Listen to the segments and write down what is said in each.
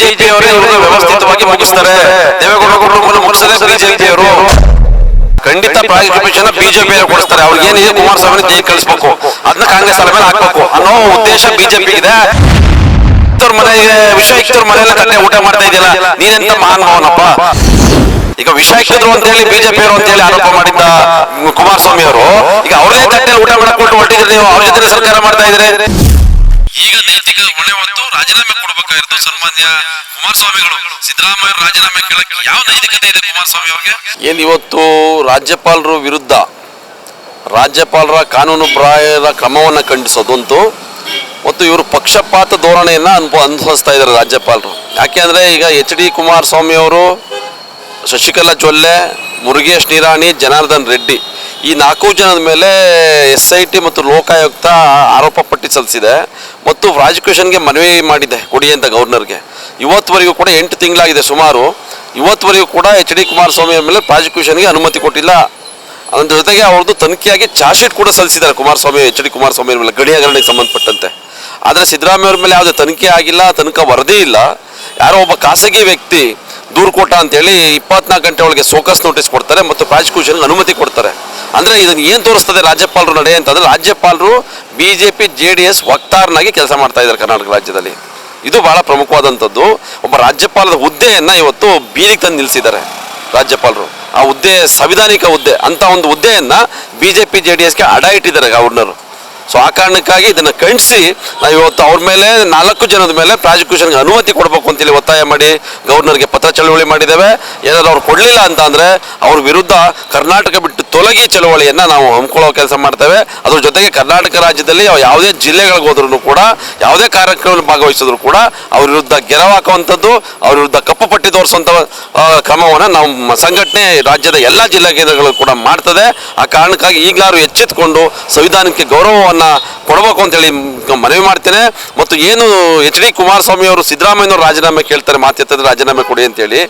BJP ಅವರೇ ವ್ಯವಸ್ಥಿತವಾಗಿ ಮುಗಿಸ್ತಾರೆ. ದೇವೇಗೌಡ ಕುಟುಂಬವನ್ನು ಮುಗಿಸದೆ ಬಿಜೆಪಿ ಅವರು. ಖಂಡಿತ ಪ್ರಾಯೋಗಿಕ ಬಿಜೆಪಿ ಕೊಡಿಸ್ತಾರೆ. ಅವ್ರಿಗೆ ಏನಿದೆ ಕುಮಾರಸ್ವಾಮಿ ಜೈ ಕಳಿಸ್ಬೇಕು? ಅದನ್ನ ಕಾಂಗ್ರೆಸ್ ಅಲ್ಲ ಮೇಲೆ ಹಾಕ್ಬೇಕು. ಅನ್ನೋ ಉದ್ದೇಶ ಬಿಜೆಪಿ ಇದೆ. ಮನೆಗೆ ಇಕ್ತವ್ರ ಮನೆಯಲ್ಲ ಕಟ್ಟೆ ಊಟ ಮಾಡ್ತಾ ಇದೆಯಲ್ಲ? ನೀನೆಂತ ಮಹಾನ್ ಭಾವನಪ್ಪ ಈಗ ವಿಷ ಅಂತ ಹೇಳಿ ಬಿಜೆಪಿ ಅವರು ಅಂತ ಹೇಳಿ ಆರೋಪ ಮಾಡಿದ್ದ ಕುಮಾರಸ್ವಾಮಿ ಅವರು ಈಗ ಅವ್ರದೇ ತಟ್ಟೆ ಊಟ ಮಾಡಕ್ ಕೊಟ್ಟು ಹೊಟ್ಟಿದ್ರೆ ನೀವು ಅವ್ರ ಜೊತೆ ಸರ್ಕಾರ ಮಾಡ್ತಾ ಇದ್ರೆ ಈಗ ನೈತಿಕ ಹೊಣೆ ಹೊತ್ತು ರಾಜೀನಾಮೆ ಕೊಡಬೇಕಾಗಿರೋದು ಸನ್ಮಾನ್ಯ ಕುಮಾರಸ್ವಾಮಿಗಳು. ಸಿದ್ದರಾಮಯ್ಯ ರಾಜೀನಾಮೆ ಕೇಳಕ್ಕೆ ಯಾವ ನೈತಿಕತೆ ಇದೆ ಕುಮಾರಸ್ವಾಮಿ ಅವರಿಗೆ? ಏನು ಇವತ್ತು ರಾಜ್ಯಪಾಲರು ವಿರುದ್ಧ ರಾಜ್ಯಪಾಲರ ಕಾನೂನು ಪ್ರಾಯದ ಕ್ರಮವನ್ನು ಖಂಡಿಸೋದಂತೂ ಮತ್ತು ಇವರು ಪಕ್ಷಪಾತ ಧೋರಣೆಯನ್ನು ಅನ್ಪ ಅನುಸರಿಸ್ತಾ ಇದ್ದಾರೆ ರಾಜ್ಯಪಾಲರು. ಯಾಕೆ ಅಂದರೆ ಈಗ ಎಚ್ ಡಿ ಕುಮಾರಸ್ವಾಮಿ ಅವರು ಶಶಿಕಲಾ ಜೊಲ್ಲೆ ಮುರುಗೇಶ್ ನಿರಾಣಿ, ಜನಾರ್ದನ್ ರೆಡ್ಡಿ ಈ ನಾಲ್ಕು ಜನದ ಮೇಲೆ ಎಸ್ ಐ ಟಿ ಮತ್ತು ಲೋಕಾಯುಕ್ತ ಆರೋಪ ಪಟ್ಟಿ ಸಲ್ಲಿಸಿದೆ ಮತ್ತು ರಾಜಕೃಷ್ಣನ್ಗೆ ಮನವಿ ಮಾಡಿದೆ, ಕೊಡಿ ಅಂತ ಗವರ್ನರ್ಗೆ. ಇವತ್ತುವರೆಗೂ ಕೂಡ ಎಂಟು ತಿಂಗಳಾಗಿದೆ ಸುಮಾರು. ಇವತ್ತುವರೆಗೂ ಕೂಡ ಎಚ್ ಡಿ ಕುಮಾರಸ್ವಾಮಿ ಮೇಲೆ ಪ್ರಾಸಿಕ್ಯೂಷನ್ಗೆ ಅನುಮತಿ ಕೊಟ್ಟಿಲ್ಲ. ಅದ್ರ ಜೊತೆಗೆ ಅವ್ರದ್ದು ತನಿಖೆಯಾಗಿ ಚಾರ್ಜ್ ಶೀಟ್ ಕೂಡ ಸಲ್ಲಿಸಿದ್ದಾರೆ ಕುಮಾರಸ್ವಾಮಿ, ಎಚ್ ಡಿ ಕುಮಾರಸ್ವಾಮಿ ಮೇಲೆ, ಗಡಿ ಸಂಬಂಧಪಟ್ಟಂತೆ. ಆದರೆ ಸಿದ್ದರಾಮಯ್ಯ ಅವ್ರ ಮೇಲೆ ಯಾವುದೇ ತನಿಖೆ ಆಗಿಲ್ಲ ತನಕ ವರದಿ ಇಲ್ಲ. ಯಾರೋ ಒಬ್ಬ ಖಾಸಗಿ ವ್ಯಕ್ತಿ ದೂರು ಕೊಟ್ಟ ಅಂತೇಳಿ ಇಪ್ಪತ್ನಾಲ್ಕು ಗಂಟೆ ಒಳಗೆ ಸೋಕಸ್ ನೋಟಿಸ್ ಕೊಡ್ತಾರೆ ಮತ್ತು ಪ್ರಾಜಿಕ್ಯೂಷನ್ಗೆ ಅನುಮತಿ ಕೊಡ್ತಾರೆ. ಅಂದರೆ ಇದನ್ನು ಏನು ತೋರಿಸ್ತದೆ ರಾಜ್ಯಪಾಲರು ನಡೆ ಅಂತಂದರೆ ರಾಜ್ಯಪಾಲರು B J P J D S ವಕ್ತಾರನಾಗಿ ಕೆಲಸ ಮಾಡ್ತಾ ಇದ್ದಾರೆ ಕರ್ನಾಟಕ ರಾಜ್ಯದಲ್ಲಿ. ಇದು ಬಹಳ ಪ್ರಮುಖವಾದಂಥದ್ದು. ಒಬ್ಬ ರಾಜ್ಯಪಾಲದ ಹುದ್ದೆಯನ್ನು ಇವತ್ತು ಬೀದಿಗೆ ತಂದು ನಿಲ್ಲಿಸಿದ್ದಾರೆ ರಾಜ್ಯಪಾಲರು. ಆ ಹುದ್ದೆ, ಸಂವಿಧಾನಿಕ ಹುದ್ದೆ, ಅಂತ ಒಂದು ಹುದ್ದೆಯನ್ನು ಬಿಜೆಪಿ, ಜೆ ಡಿ ಎಸ್ಗೆ ಅಡ ಇಟ್ಟಿದ್ದಾರೆ ಗವರ್ನರ್. ಸೊ ಆ ಕಾರಣಕ್ಕಾಗಿ ಇದನ್ನು ಖಂಡಿಸಿ, ನಾವು ಇವತ್ತು ಅವ್ರ ಮೇಲೆ, ನಾಲ್ಕು ಜನದ ಮೇಲೆ ಪ್ರಾಸಿಕ್ಯೂಷನ್ಗೆ ಅನುಮತಿ ಕೊಡಬೇಕು ಅಂತೇಳಿ ಒತ್ತಾಯ ಮಾಡಿ, ಗವರ್ನರ್ಗೆ ಪತ್ರ ಚಳವಳಿ ಮಾಡಿದ್ದೇವೆ. ಏನಾದರೂ ಅವ್ರು ಕೊಡಲಿಲ್ಲ ಅಂತ ಅಂದರೆ, ಅವ್ರ ವಿರುದ್ಧ ಕರ್ನಾಟಕ ಬಿಟ್ಟು ತೊಲಗಿ ಚಳವಳಿಯನ್ನು ನಾವು ಹಮ್ಮಿಕೊಳ್ಳೋ ಕೆಲಸ ಮಾಡ್ತೇವೆ. ಅದ್ರ ಜೊತೆಗೆ ಕರ್ನಾಟಕ ರಾಜ್ಯದಲ್ಲಿ ಯಾವುದೇ ಜಿಲ್ಲೆಗಳಿಗೆ ಹೋದ್ರೂ ಕೂಡ, ಯಾವುದೇ ಕಾರ್ಯಕ್ರಮ ಭಾಗವಹಿಸಿದ್ರು ಕೂಡ, ಅವ್ರ ವಿರುದ್ಧ ಗೆರವಾಕುವಂಥದ್ದು ಅವ್ರ ವಿರುದ್ಧ ಕಪ್ಪು ಪಟ್ಟಿ ತೋರಿಸುವಂಥ ಕ್ರಮವನ್ನು ನಮ್ಮ ಸಂಘಟನೆ ರಾಜ್ಯದ ಎಲ್ಲ ಜಿಲ್ಲಾ ಕೇಂದ್ರಗಳು ಕೂಡ ಮಾಡ್ತದೆ. ಆ ಕಾರಣಕ್ಕಾಗಿ ಈಗಲಾರು ಎಚ್ಚೆತ್ಕೊಂಡು, ಸಂವಿಧಾನಕ್ಕೆ ಗೌರವವನ್ನು ಕೊಡಬೇಕು ಅಂತೇಳಿ ಮನವಿ ಮಾಡ್ತೇನೆ. ಮತ್ತು ಏನು ಎಚ್ ಡಿ ಕುಮಾರಸ್ವಾಮಿ ಅವರು ಸಿದ್ದರಾಮಯ್ಯನವರು ರಾಜೀನಾಮೆ ಕೇಳ್ತಾರೆ ಮಾತಾಡ್ತಾರೆ ರಾಜೀನಾಮೆ ಕೊಡಿ ಅಂತೇಳಿ.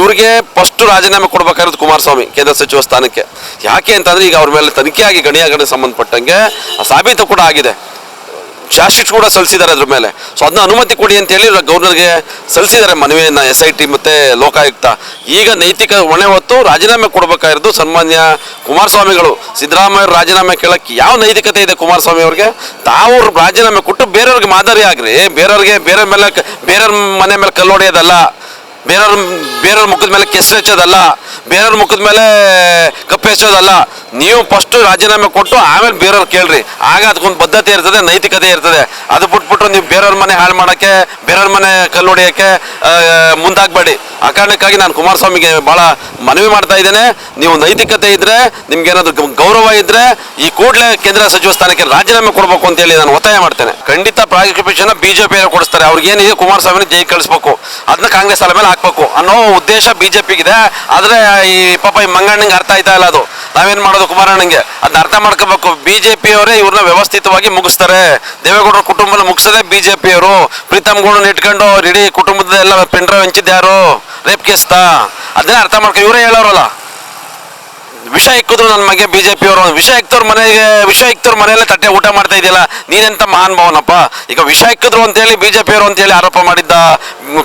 ಇವರಿಗೆ ಫಸ್ಟ್ ರಾಜೀನಾಮೆ ಕೊಡಬೇಕಾಗಿರೋದು ಕುಮಾರಸ್ವಾಮಿ, ಕೇಂದ್ರ ಸಚಿವ ಸ್ಥಾನಕ್ಕೆ. ಯಾಕೆ ಅಂತಂದ್ರೆ ಈಗ ಅವ್ರ ಮೇಲೆ ತನಿಖೆಯಾಗಿ ಗಣಿ ಹಗರಣಕ್ಕೆ ಸಂಬಂಧಪಟ್ಟಂಗೆ ಸಾಬೀತು ಕೂಡ ಆಗಿದೆ. ಚಾರ್ಜ್ ಶೀಟ್ ಕೂಡ ಸಲ್ಲಿಸಿದ್ದಾರೆ ಅದ್ರ ಮೇಲೆ. ಸೊ ಅದನ್ನ ಅನುಮತಿ ಕೊಡಿ ಅಂತ ಹೇಳಿ ಗವರ್ನರ್ಗೆ ಸಲ್ಲಿಸಿದ್ದಾರೆ ಮನವಿಯನ್ನು ಎಸ್ ಐ ಟಿ ಮತ್ತು ಲೋಕಾಯುಕ್ತ. ಈಗ ನೈತಿಕ ಹೊಣೆ ಹೊತ್ತು ರಾಜೀನಾಮೆ ಕೊಡಬೇಕಾಗಿರೋದು ಸನ್ಮಾನ್ಯ ಕುಮಾರಸ್ವಾಮಿಗಳು. ಸಿದ್ದರಾಮಯ್ಯ ರಾಜೀನಾಮೆ ಕೇಳಕ್ಕೆ ಯಾವ ನೈತಿಕತೆ ಇದೆ ಕುಮಾರಸ್ವಾಮಿ ಅವ್ರಿಗೆ? ತಾವು ರಾಜೀನಾಮೆ ಕೊಟ್ಟು ಬೇರೆಯವ್ರಿಗೆ ಮಾದರಿ ಆಗ್ರಿ. ಬೇರೆಯವ್ರಿಗೆ ಬೇರೆ ಮೇಲೆ ಬೇರೆಯವ್ರ ಮನೆ ಮೇಲೆ ಕಲ್ಲು ಹೊಡೆಯೋದಲ್ಲ. ಬೇರೆಯವ್ರ ಬೇರೆಯವ್ರ ಮುಖದ ಮೇಲೆ ಕೆಸರು ಹಚ್ಚೋದಲ್ಲ. ಬೇರೆಯವ್ರ ಮುಖದ ಮೇಲೆ ಕಪ್ಪೆ ಹಚ್ಚೋದಲ್ಲ ನೀವು ಫಸ್ಟ್ ರಾಜೀನಾಮೆ ಕೊಟ್ಟು ಆಮೇಲೆ ಬೇರೆಯವ್ರು ಕೇಳ್ರಿ. ಆಗ ಅದಕ್ಕೊಂದು ಬದ್ಧತೆ ಇರ್ತದೆ, ನೈತಿಕತೆ ಇರ್ತದೆ. ಅದು ಬಿಟ್ಬಿಟ್ಟು ನೀವು ಬೇರೆಯವ್ರ ಮನೆ ಹಾಳು ಮಾಡೋಕ್ಕೆ, ಬೇರೆಯವ್ರ ಮನೆ ಕಲ್ಲು ಹೊಡೆಯೋಕ್ಕೆ ಮುಂದಾಗಬೇಡಿ. ಆ ಕಾರಣಕ್ಕಾಗಿ ನಾನು ಕುಮಾರಸ್ವಾಮಿಗೆ ಭಾಳ ಮನವಿ ಮಾಡ್ತಾ ಇದ್ದೇನೆ. ನೀವು ನೈತಿಕತೆ ಇದ್ದರೆ ನಿಮ್ಗೆ ಏನಾದರೂ ಗೌರವ ಇದ್ದರೆ ಈ ಕೂಡಲೇ ಕೇಂದ್ರ ಸಚಿವ ಸ್ಥಾನಕ್ಕೆ ರಾಜೀನಾಮೆ ಕೊಡಬೇಕು ಅಂತೇಳಿ ನಾನು ಒತ್ತಾಯ ಮಾಡ್ತೇನೆ. ಖಂಡಿತ ಪ್ರಾಯೋಗಿಕ ಬಿಜೆಪಿ ಕೊಡಿಸ್ತಾರೆ. ಅವ್ರಿಗೆ ಏನಿದೆ ಕುಮಾರಸ್ವಾಮಿನ ಜೈ ಕಳಿಸ್ಬೇಕು. ಅದನ್ನ ಕಾಂಗ್ರೆಸ್ ಅಲ್ಲ ಮೇಲೆ ಹಾಕ್ಬೇಕು ಅನ್ನೋ ಉದ್ದೇಶ ಬಿಜೆಪಿಗಿದೆ. ಆದರೆ ಈ ಪಾಪ ಈ ಮಂಗಣ್ಣಂಗೆ ಅರ್ಥ ಆಯ್ತಾ ಇಲ್ಲ ಅದು. ನಾವೇನ್ ಮಾಡೋದು ಕುಮಾರಣ್ಣಂಗೆ? ಅದನ್ನ ಅರ್ಥ ಮಾಡ್ಕೋಬೇಕು. ಬಿಜೆಪಿ ಪಿಯವರೇ ಇವ್ರನ್ನ ವ್ಯವಸ್ಥಿತವಾಗಿ ಮುಗಿಸ್ತಾರೆ. ದೇವೇಗೌಡರ ಕುಟುಂಬನ ಬಿ ಬಿಜೆಪಿ ಅವರು ಪ್ರೀತಮ್ ಗೌಡನ ಇಟ್ಕೊಂಡು ಇಡೀ ಕುಟುಂಬದ ಎಲ್ಲ ಪೆಂಡ್ರ ಹಂಚಿದ್ಯಾರು ರೇಪ್ ಕೇಸ್ತಾ? ಅದನ್ನೇ ಅರ್ಥ ಮಾಡ್ಕೊ ಇವರೇ ಹೇಳೋರಲ್ಲ. ವಿಷ ಇಕ್ಕಿದ್ರು ನನ್ನ ಮಗೆ ಬಿಜೆಪಿ ಅವರು ವಿಷ ಇಕ್ತವ್ರ ಮನೆಗೆ, ವಿಷ ಇಕ್ತವ್ರ ಮನೆಯಲ್ಲೇ ತಟ್ಟೆ ಊಟ ಮಾಡ್ತಾ ಇದೆಯಲ್ಲ, ನೀನೆಂತ ಮಹಾನ್ ಭಾವನಪ್ಪ ಈಗ ವಿಷ ಇಕ್ಕಿದ್ರು ಅಂತೇಳಿ ಅವರು ಅಂತೇಳಿ ಆರೋಪ ಮಾಡಿದ್ದ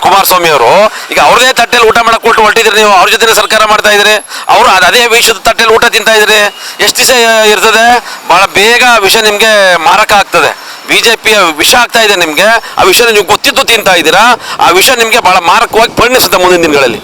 ಕುಮಾರಸ್ವಾಮಿ ಅವರು ಈಗ ಅವ್ರದೇ ತಟ್ಟೆಲಿ ಊಟ ಮಾಡಕ್ಕೆ ಕೊಟ್ಟು ಹೊರಟಿದ್ರಿ ನೀವು, ಅವ್ರ ಜೊತೆ ಸರ್ಕಾರ ಮಾಡ್ತಾ ಇದ್ರಿ. ಅವರು ಅದೇ ವಿಷದ ತಟ್ಟೆಲಿ ಊಟ ತಿಂತಾ ಇದ್ರಿ. ಎಷ್ಟು ದಿವಸ ಇರ್ತದೆ? ಬಹಳ ಬೇಗ ವಿಷ ನಿಮಗೆ ಮಾರಕ ಆಗ್ತದೆ. ಬಿಜೆಪಿಯ ವಿಷ ಆಗ್ತಾ ಇದೆ ನಿಮ್ಗೆ, ಆ ವಿಷಯ ನೀವು ಗೊತ್ತಿದ್ದು ತಿಂತಾ ಇದ್ದೀರಾ? ಆ ವಿಷಯ ನಿಮಗೆ ಬಹಳ ಮಾರಕವಾಗಿ ಪರಿಣಿಸುತ್ತೆ ಮುಂದಿನ ದಿನಗಳಲ್ಲಿ.